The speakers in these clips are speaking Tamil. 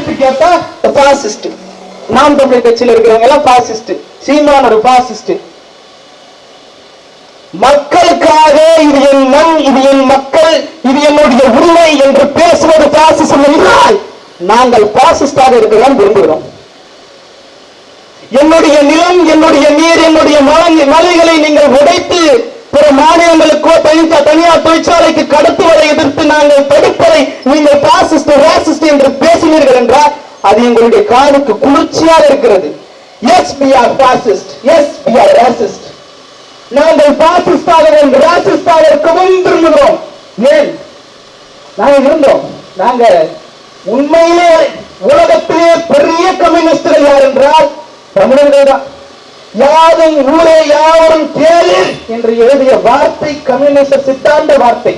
கேள்வி கேட்டா பாசிஸ்ட் நாம் தமிழர் கட்சியில் இருக்கிறவங்க எல்லாம் பாசிஸ்ட் சீமான் ஒரு பாசிஸ்ட் மக்களுக்காக இது என் மண் இது என் மக்கள் இது என்னுடைய உரிமை என்று பேசுவது பாசிசம் என்றால் நாங்கள் பாசிஸ்டாக இருக்கலாம் விரும்புகிறோம். என்னுடைய நிலம் என்னுடைய நீர் என்னுடைய மலை மலைகளை நீங்கள் உடைத்து பிற மாநிலங்களுக்கோ தனித்த தனியார் தொழிற்சாலைக்கு கடத்துவதை எதிர்த்து நாங்கள் தடுப்பதை நீங்கள் பாசிஸ்ட் என்று பேசினீர்கள் என்றால் அது எங்களுடைய காலுக்கு குளிர்ச்சியாக இருக்கிறது. S B R fascist S B R racist நாங்கள் பாசிஸ்டாகவும் ராசிஸ்டாக இருக்கவும் விரும்புகிறோம். ஏன்? நாங்கள் இருந்தோம். நாங்க உண்மையிலே உலகத்திலே பெரிய கம்யூனிஸ்டுகள் யார் என்றால் தமிழர்கள் தான். யாரும் ஊரே யாரும் கேளு என்று எழுதிய வார்த்தை கம்யூனிஸ்ட சித்தாந்த வார்த்தை.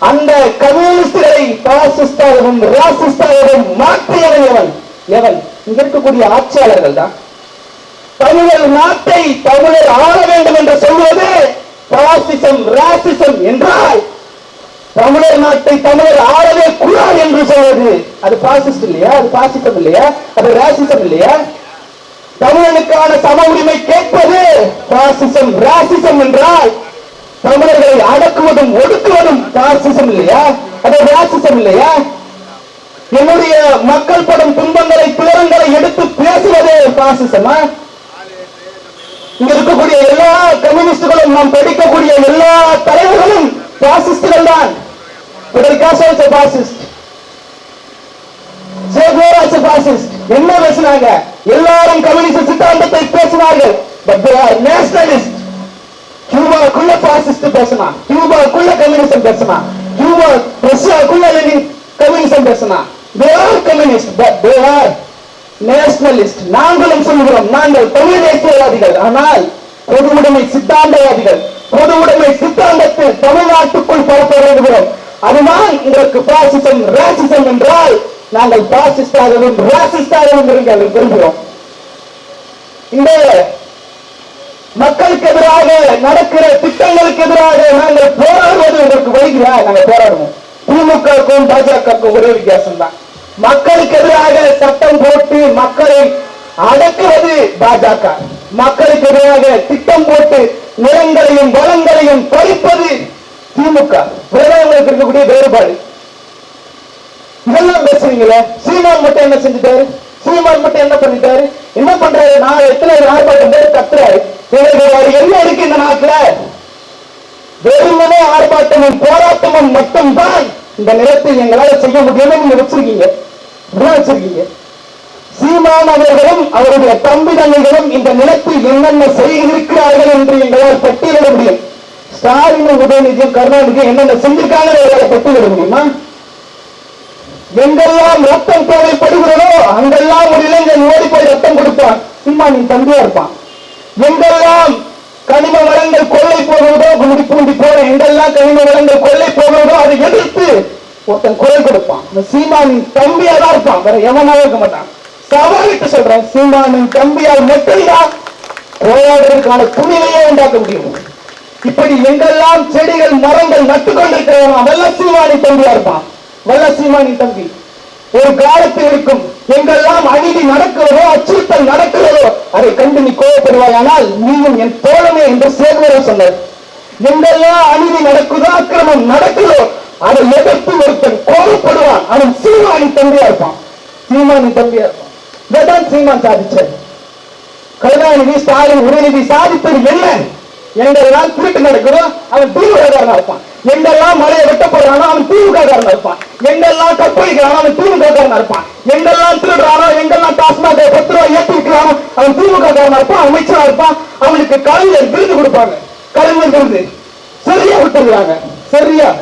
அந்த கம்யூனிஸ்டுகளை பாசிஸ்டாகவும் ராசிஸ்டாகவும் மாற்றியவன் எவன்? இங்க இருக்கக்கூடிய ஆட்சியாளர்கள் தான். தமிழர் நாட்டை தமிழர் ஆள வேண்டும் என்று சொல்வது பாசிசம் ராசிசம் என்றால் தமிழர் நாட்டை தமிழர் ஆளவே கூடாது என்று சொல்வது. அது பாசிஸ்ட் இல்லையா? அது பாசிசம் இல்லையா? அது ராசிசம் இல்லையா? தமிழனுக்கான சம உரிமை கேட்பது பாசிசம் ராசிசம் என்றால் தமிழர்களை அட ஒடுக்குவதும் பாசிசம் இல்லையா அது ராசிசம் இல்லையா என்னுடைய மக்கள் படும் துன்பங்களை துயரங்களை எடுத்து பேசுவதே பாசிசமா இங்க இருக்கக்கூடிய எல்லா கம்யூனிஸ்டுகளும் நாம் படிக்கக்கூடிய எல்லா தலைவர்களும் பாசிஸ்டுகள் தான். பாசிஸ்ட். பாசிஸ்ட். என்ன பேசினாங்க? எல்லாரும் கம்யூனிஸ்ட் சித்தாந்தத்தை பேசினார்கள் பட் தே ஆர் நேஷனலிஸ்ட் கியூபாவுக்குள்ள பாசிஸ்ட் பேசினான் கியூபாவுக்குள்ள கம்யூனிசம் பேசினான் கியூபா ரஷ்யாவுக்குள்ள கம்யூனிசம் பேசினான் they are communist but they are nationalist நாங்களும் சொல்கிறோம் நாங்கள் தமிழ் தேசியவாதிகள். ஆனால் பொது உடைமை சித்தாந்தவாதிகள் பொது உடைமை சித்தாந்தத்தில் தமிழ்நாட்டுக்குள் பரப்ப விரும்புகிறோம். அதுதான் உங்களுக்கு பாசிசம் ராசிசம் என்றால் நாங்கள் பாசிஸ்டாகவும் ராசிஸ்டாகவும் இருங்க விரும்புகிறோம். இந்த மக்களுக்கு எதிராக நடக்கிற திட்டங்களுக்கு எதிராக நாங்கள் போராடுவது உங்களுக்கு வைகிறா நாங்கள் போராடுவோம். திமுகவுக்கும் பாஜகவுக்கும் ஒரே வித்தியாசம் தான் மக்களுக்கு எதிராக சட்டம் போட்டு மக்களை அடக்குவது பாஜக. மக்களுக்கு எதிராக திட்டம் போட்டு நிலங்களையும் வளங்களையும் பறிப்பது திமுக. இதுதான் இருக்கக்கூடிய வேறுபாடு. இதெல்லாம் பேசுறீங்களே? சீமான் மட்டும் என்ன செஞ்சுட்டாரு? சீமான் மட்டும் என்ன பண்ணிட்டாரு? என்ன பண்றாரு? நான் எத்தனை ஆர்ப்பாட்டம் பேர் கத்துறாரு? இவர்கள் அவர் என்ன இருக்கு இந்த நாட்டுல வெறுமனே ஆர்ப்பாட்டமும் போராட்டமும் மட்டும்தான் இந்த நிலத்தில் எங்களால செய்ய முடியும்னு நீங்க வச்சிருக்கீங்க வச்சிருக்கீங்க சீமான் அவர்களும் அவருடைய தம்பி தங்கைகளும் இந்த நிலத்தில் என்னென்ன செய்திருக்கிறார்கள் என்று எங்களால் பட்டியலிட முடியும். ஸ்டாலின் உதயநிதியும் கருணாநிதியும் என்னென்ன செஞ்சிருக்காங்க எங்களால் பட்டியலிட முடியுமா? எங்கெல்லாம் ரத்தம் தேவைப்படுகிறதோ அங்கெல்லாம் ஒரு இளைஞன் ஓடி போய் ரத்தம் கொடுப்பான். சீமானின் தம்பியா இருப்பான். எங்கெல்லாம் கனிம வளங்கள் கொள்ளை போகிறதோ குடி பூண்டி போற எங்கெல்லாம் கனிம வளங்கள் கொள்ளை போகிறதோ அதை எதிர்த்து ஒருத்தன் குரல் கொடுப்பான். சீமானின் தம்பியா தான் இருப்பான். வேற எவனாவும் இருக்க மாட்டான். சவாலிட்டு சொல்றேன் சீமானின் தம்பியால் மட்டும்தான் போராடுவதற்கான துணிவையே உண்டாக்க முடியும். இப்படி எங்கெல்லாம் செடிகள் மரங்கள் நட்டு கொண்டிருக்கிறோம் அதெல்லாம் சீமானி தம்பியா இருப்பான். வல்ல சீமானி தம்பி ஒரு காலத்தில் இருக்கும் எங்கெல்லாம் அநீதி நடக்கிறதோ அச்சுறுத்தல் நடக்கிறதோ அதை கண்டு நீ நீயும் என் தோழமே என்று சேர்வர சொன்னார். எங்கெல்லாம் அநீதி நடக்குதோ அக்கிரமம் நடக்குதோ அதை எதிர்த்து ஒருத்தன் கோபப்படுவான். அவன் சீமானின் தம்பியா இருப்பான். சீமானின் தம்பியா இருப்பான். இதான் சீமான் சாதிச்சது? கருணாநிதி ஸ்டாலின் உதயநிதி சாதித்தது என்ன? எங்கெல்லாம் திருட்டு நடக்குதோ அவன் திமுககாரனா இருப்பான். எங்கெல்லாம் மலையை வெட்டப்படுறானோ அவன் திமுககாரனா இருப்பான். எங்கெல்லாம் கற்பழிக்கிறானோ அவன் திமுககாரனா இருப்பான். எங்கெல்லாம் விற்கிறானோ அவன் திமுககாரனா இருப்பான் அமைச்சரா இருப்பான் அவனுக்கு கலைஞர் விருது கொடுப்பாங்க. கலைஞர் விருது. சரியா விட்டுருக்காங்க சரியா.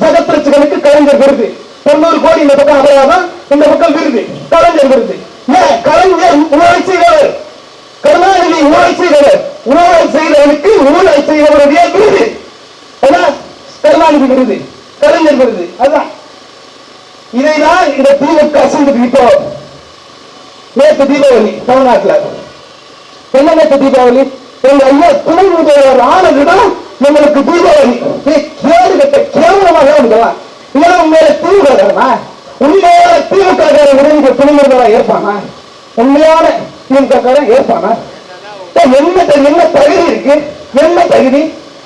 ஜெகத் ரட்சகனுக்கு கலைஞர் விருது. தொண்ணூறு கோடி இந்த பக்கம் அபராதம் இந்த பக்கம் விருது. கலைஞர் விருது. ஏன் கலைஞர் ஊழல் செய்தவர். கருணாநிதி ஊழல் செய்தவர். ஊழல் செய்தவனுக்கு ஊழல் செய்தவருடைய விருது. அதான் கருணாநிதி விருது. கலைஞர் விருது. அதான். இதைதான் இந்த திமுக செஞ்சு இப்போ நேற்று தீபாவளி தமிழ்நாட்டுல. என்னென்ன தீபாவளி? எங்க ஐயா துணை முதல்வர் ஆனதுதான் நம்மளுக்கு தீபாவளி. ஏய், கேடு கட்ட கேவலமாக இதெல்லாம் இதெல்லாம் உண்மையில திமுக உண்மையில திமுக உதவி துணைமுறைகளா ஏற்பானா உண்மையான திமுக ஏற்பானா என்ன தகுதி என்ன தகுதி இருக்கு? என்ன தகுதி?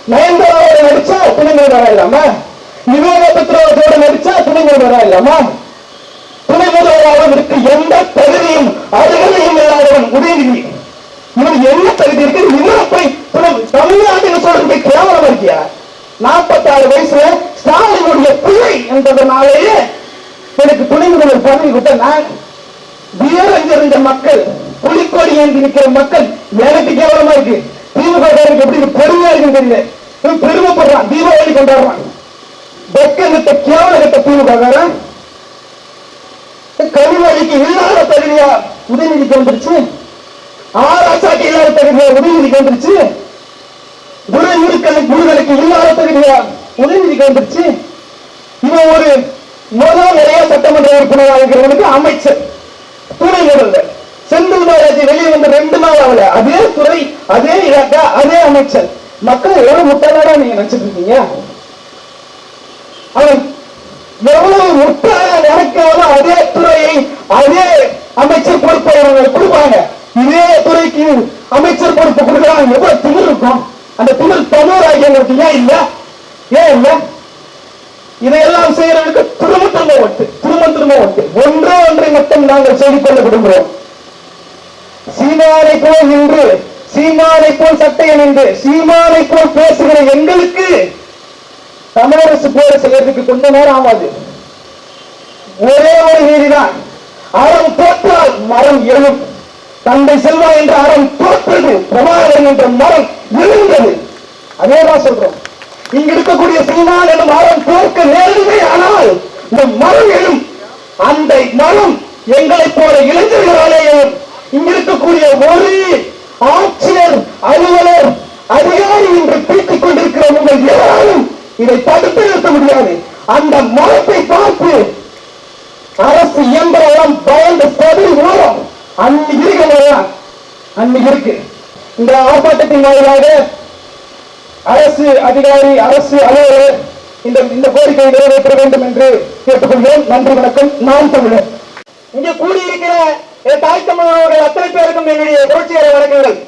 நயன்தாராவோட நடிச்சா துணைமுறைகளா இல்லாம? விவேக பத்ரோட நடிச்சா துணைமுறைகளா இல்லாமா? துணை முதல்வராவதற்கு எந்த தகுதியும் அருகதையும் இல்லாதவன் உதவி இவன் என்ன தகுதி இருக்கு? இவனை போய் தமிழ்நாடு தமிழ்நாட்டில் சொல்றது கேவலம் இருக்கியா? நாற்பத்தாறு வயசுல ஸ்டாலினுடைய பிள்ளை என்பதனாலேயே எனக்கு துணை முதல்வர் பதவி விட்ட நான் வீரஞ்சறிந்த மக்கள் புலிக்கொடி ஏந்தி நிற்கிற மக்கள் எனக்கு கேவலமா இருக்கு. திமுக காரருக்கு எப்படி பெருமையா இருக்குன்னு தெரியல. பெருமைப்படுறான் தீபாவளி கொண்டாடுறான். வெக்கங்கிட்ட கேவலகத்தை திமுக காரன் இல்லாத தகுதியா உதயநிதிக்கு வந்துருச்சு. ஆராசாக்கு இல்லாத தகுதியா உதயநிதிக்கு வந்துருச்சு குரு இல்லாத தகுதியா உதயநிதிக்கு வந்துருச்சு இவன் ஒரு முதல் நிறைய சட்டமன்ற உறுப்பினராக இருக்கிறவனுக்கு அமைச்சர். துணை முதல்வர். செந்தில் பாலாஜி வெளியே வந்து ரெண்டு நாள் ஆகல. அதே துறை அதே இலாக்கா அதே அமைச்சர். மக்கள் எவ்வளவு முட்டாளா நீங்க நினைச்சிட்டு இருக்கீங்க. அவன் எவ்வளவு முட்டாள நினைக்காம அதே துறையை அதே அமைச்சர் துறைக்கு அமைச்சர் பொறுப்பு கொடுக்கலாம் எவ்வளவு திமிர் இருக்கும் அந்த திமிர் தமிழராகியங்களுக்கு ஏன் இல்ல? ஏன் இல்ல? இதையெல்லாம் செய்யறதுக்கு திரும்ப திரும்ப ஒட்டு திரும்ப திரும்ப ஒட்டு. ஒன்றே ஒன்றை மட்டும் நாங்கள் செய்து கொள்ள விரும்புகிறோம். சீமானை போல் நின்று சீமானை போல் சட்டையை நின்று சீமானை போல் பேசுகிற எங்களுக்கு தமிழரசு போல செய்யறதுக்கு கொஞ்ச நேரம் ஆகாது. ஒரே ஒரு நீதிதான். அறம் தோற்றால் மரம் எழும். தந்தை செல்வா என்ற அறம் தோற்றது பிரபாகரன் என்ற மரம் விழுந்தது. அதேதான் சொல்றோம். இங்க இருக்கக்கூடிய செல்வான் எனும் மரம் தோற்க நேருமே ஆனால் இந்த மரம் எழும். அந்த மரம் எங்களைப் போல இளைஞர்களாலே இங்க இருக்கக்கூடிய ஒரு ஆட்சியர் அலுவலர் அதிகாரி என்று பிரித்துக் கொண்டிருக்கிற உங்கள் யாரும் இதை தடுத்து நிறுத்த முடியாது. அந்த மரத்தை பார்த்து அரசு இயந்திரம் பயந்து பதில் ஓரம் அன்னைக்கு இருக்கிறதா அன்னைக்கு இருக்கு. இந்த ஆர்ப்பாட்டத்தின் வாயிலாக அரசு அதிகாரி அரசு அலுவலர் இந்த இந்த கோரிக்கையை நிறைவேற்ற வேண்டும் என்று கேட்டுக்கொள்கிறோம். நன்றி வணக்கம். நான் தமிழர் இங்கே கூடியிருக்கிற என் தாய் தமிழர்கள் அத்தனை பேருக்கும் என்னுடைய புரட்சிகர வணக்கங்கள்.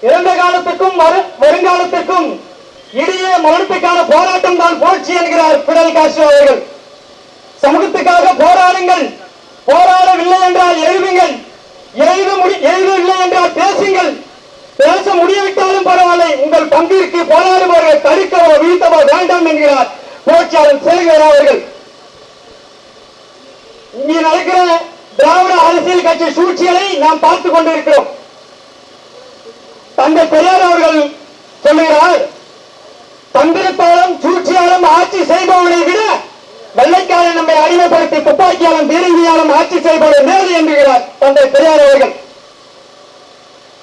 இறந்த காலத்துக்கும் வரு- வருங்காலத்திற்கும் இடையே மரணத்துக்கான போராட்டம் தான் புரட்சி என்கிறார் பிடல் காசு அவர்கள். சமூகத்துக்காக போராடுங்கள். போராடவில்லை என்றால் எழுதுங்கள் எழுத முடி எழுதவில்லை என்றால் பேசுங்கள். பேச முடியவிட்டாலும் பரவாயில்லை. உங்கள் பங்கிற்கு போராடுபவர்கள் தடுக்கவோ வீழ்த்தவோ வேண்டாம் என்கிறார் புரட்சியாளர் சேகர் அவர்கள். இங்கே நடக்கிற திராவிட அரசியல் கட்சி சூழ்ச்சிகளை நாம் பார்த்துக் கொண்டிருக்கிறோம். தந்தை பெரியார் அவர்கள் சொல்லுகிறார் தந்திரத்தாலும் சூழ்ச்சியாலும் ஆட்சி செய்பவனை விட வெள்ளைக்காரன் நம்மை அடிமைப்படுத்தி துப்பாக்கியாலும் பீரங்கியாலும் ஆட்சி செய்பவர் மேல் என்கிறார் தந்தை பெரியார் அவர்கள்.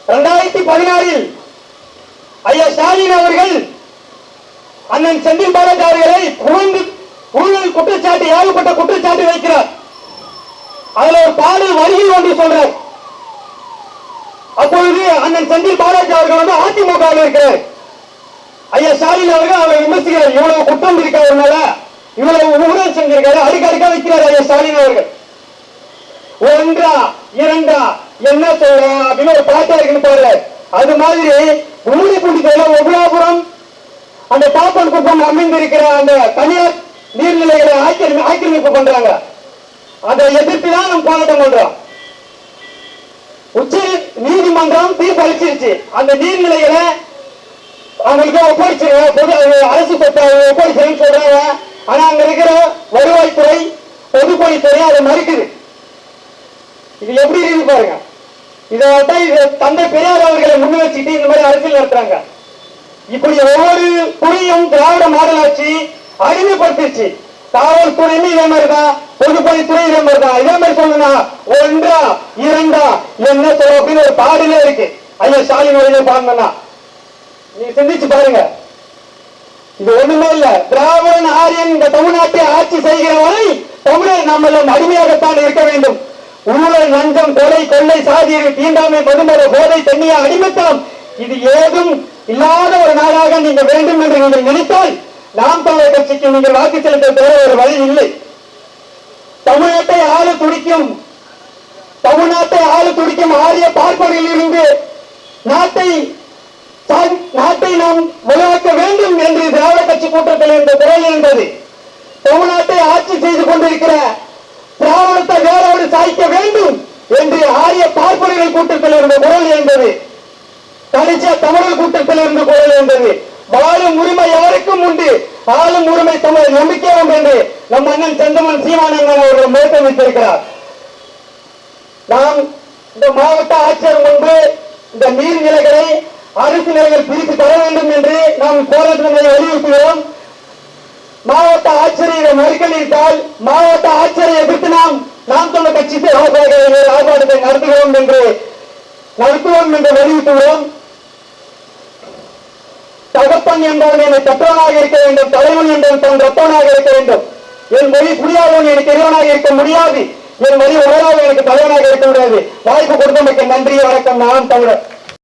இரண்டாயிரத்தி பதினாறில் ஐயா ஸ்டாலின் அவர்கள் அண்ணன் செந்தில் பாலாஜி அவர்களை புகழ்ந்து ஊழல் குற்றச்சாட்டு ஏகப்பட்ட குற்றச்சாட்டு வைக்கிறார். அதுல ஒரு பாடல் வரியில் ஒன்று சொல்றார். அப்பொழுது அண்ணன் செந்தில் பாலாஜி அவர்கள் வந்து அதிமுக இருக்கிறார். ஐயா ஸ்டாலின் அவர்கள் அவரை விமர்சிக்கிறார். இவ்வளவு குற்றம் இருக்கிறதுனால இவ்வளவு ஊழல் செஞ்சிருக்காரு அடுக்க அடுக்க வைக்கிறார் ஐயா ஸ்டாலின் அவர்கள். ஒன்றா இரண்டா என்ன சொல்றோம் அப்படின்னு ஒரு பாட்டா இருக்குன்னு பாருங்க. அது மாதிரி ஊழி பூண்டிக்கையில ஒபுலாபுரம் அந்த பாப்பன் குப்பம் அமைந்திருக்கிற அந்த தனியார் நீர்நிலைகளை ஆக்கிரமி ஆக்கிரமிப்பு பண்றாங்க. அதை எதிர்த்து தான் நம்ம போராட்டம் பண்றோம். உச்ச நீதிமன்றம் தீர்ப்பு அளிச்சிருச்சு அந்த நீர்நிலைகளை அவங்களுக்கு ஒப்படைச்சிருங்க. பொது அரசு சொத்தை ஒப்படைச்சிருன்னு சொல்றாங்க. ஆனா அங்க இருக்கிற வருவாய்த்துறை பொதுப்பணித்துறை அதை மறுக்குது. இது எப்படி இருக்கு பாருங்க. இதை இது தந்தை பெரியார் அவர்களை முன் வச்சுட்டு இந்த மாதிரி அரசியல் நடத்துறாங்க. இப்படி ஒவ்வொரு துறையும் திராவிட மாடல் ஆட்சி அடிமைப்படுத்திருச்சு. காவல்துறையுமே இதே மாதிரி தான் பொதுப்பணித்துறை இதே மாதிரி தான் இதே மாதிரி சொல்லுனா ஒன்றா இரண்டா என்ன சொல்ல அப்படின்னு ஒரு பாடலே இருக்கு. ஐயா ஸ்டாலின் வழியில பாருங்கன்னா நீங்க சிந்திச்சு பாருங்க. இது ஒண்ணுமே இல்ல திராவிடன் ஆரியன் இந்த தமிழ்நாட்டை ஆட்சி செய்கிற வரை தமிழர் நம்மளும் அடிமையாகத்தான் இருக்க வேண்டும். ஊழல் லஞ்சம் கொலை கொள்ளை சாதியை தீண்டாமை மதுமர போதை தண்ணியா அடிமைத்தனம் இது ஏதும் இல்லாத ஒரு நாளாக நீங்க வேண்டும் என்று நீங்கள் நினைத்தால் நாம் தமிழர் கட்சிக்கு நீங்கள் வாக்கு செலுத்த தவிர ஒரு வழி இல்லை. தமிழ்நாட்டை ஆளு துடிக்கும் தமிழ்நாட்டை ஆளு துடிக்கும் ஆரிய பார்ப்பவர்களில் இருந்து நாட்டை நாட்டை நாம் உருவாக்க வேண்டும் என்று திராவிட கட்சி கூட்டத்தில் இருந்த குரல் இருந்தது தமிழ்நாட்டை ஆட்சி செய்து கொண்டிருக்கிற திராவிடத்தை வேறோடு சாய்க்க வேண்டும் என்று ஆரிய பார்ப்பனர்கள் கூட்டத்தில் இருந்த குரல் இருந்தது கடைசியா தமிழர் கூட்டத்தில் இருந்து குரல் இருந்தது வாழும் உரிமை யாருக்கும் உண்டு? ஆளும் உரிமை தமிழ் நம்பிக்கையும் என்று நம் அண்ணன் செந்தமன் சீமானந்தன் அவர்கள் முழக்கம் வைத்திருக்கிறார் நாம் இந்த மாவட்ட ஆட்சியர் முன்பு இந்த நீர்நிலைகளை அரசு நிலைகள் பிரித்து தர வேண்டும் என்று நாம் போராட்டங்களை வலியுறுத்துகிறோம். மாவட்ட ஆட்சியரை மறுக்கலிட்டால் மாவட்ட ஆட்சியரை எதிர்த்து நாம் நாம் சொன்ன கட்சிக்கு ஆர்ப்பாட்டத்தை நடத்துகிறோம் என்று நடத்துவோம் என்று வலியுறுத்துகிறோம். தகப்பன் என்றவன் என்னை பெற்றவனாக இருக்க வேண்டும் தலைவன் என்பவன் தன் ரத்தவனாக இருக்க வேண்டும். என் மொழி புரியாதவன் எனக்கு இறைவனாக இருக்க முடியாது. என் மொழி உணராதவன் எனக்கு தலைவனாக இருக்க முடியாது. வாய்ப்பு கொடுத்தமைக்கு நன்றி வணக்கம். நான் தமிழர்.